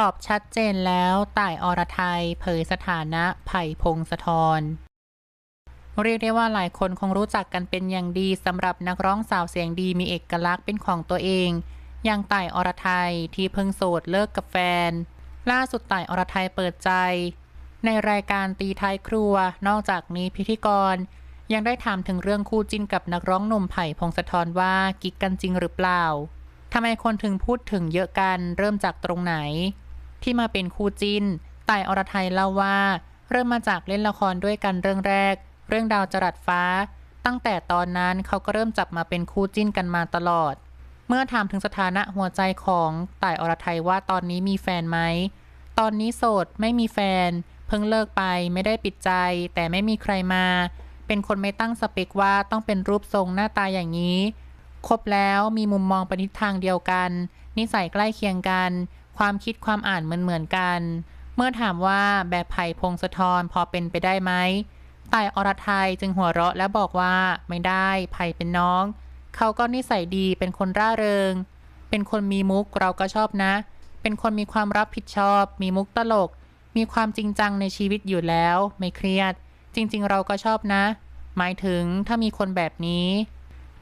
ตอบชัดเจนแล้วต่ายอรไทยเผยสถานะไผ่พงศธรเรียกได้ว่าหลายคนคงรู้จักกันเป็นอย่างดีสำหรับนักร้องสาวเสียงดีมีเอกลักษณ์เป็นของตัวเอง อย่างต่ายอรไทยที่เพิ่งโสดเลิกกับแฟน ล่าสุดต่ายอรไทยเปิดใจ ในรายการตีท้ายครัว นอกจากนี้พิธีกร ยังได้ถามถึงเรื่องคู่จิ้นกับนักร้องหนุ่มไผ่พงศธรว่ากิ๊กกันจริงหรือเปล่าทำไมคนถึงพูดถึงเยอะกันเริ่มจากตรงไหน ที่มาเป็นคู่จิ้นต่ายอรไทยเล่าว่า เริ่มมาจากเล่นละครด้วยกันเรื่องแรก เรื่องดาวจรัสฟ้า ตั้งแต่ตอนนั้นเขาก็เริ่มจับมาเป็นคู่จิ้นกันมาตลอด เมื่อถามถึงสถานะหัวใจของต่ายอรไทยว่าตอนนี้มีแฟนไหมตอนนี้โสดไม่มีแฟน เพิ่งเลิกไปไม่ได้ปิดใจ แต่ไม่มีใครมา เป็นคนไม่ตั้งสเปคว่าต้องเป็นรูปทรงหน้าตาอย่างนี้คบแล้วมีมุมมองไปทิศทางเดียวกัน นิสัยใกล้เคียงกัน ความคิดความอ่านเหมือนเหมือนกัน เมื่อถามว่าแบบไผ่พงศธรพอเป็นไปได้ไหมต่ายอรไทยจึงหัวเราะและบอกว่าไม่ได้ไผ่เป็นน้อง เขาก็นิสัยดีเป็นคนร่าเริง เป็นคนมีมุกเราก็ชอบนะ เป็นคนมีความรับผิดชอบ มีมุกตลก มีความจริงจังในชีวิตอยู่แล้ว ไม่เครียด จริง ๆ เราก็ชอบนะ หมายถึงถ้ามีคนแบบนี้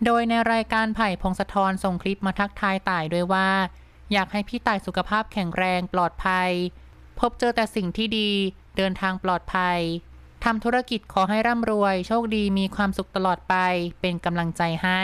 โดยในรายการไผ่พงศธรส่งคลิปมาทักทายต่ายด้วยว่า อยากให้พี่ตายสุขภาพแข็งแรงปลอดภัย พบเจอแต่สิ่งที่ดีเดินทางปลอดภัยทำธุรกิจขอให้ร่ำรวย โชคดีมีความสุขตลอดไปเป็นกำลังใจให้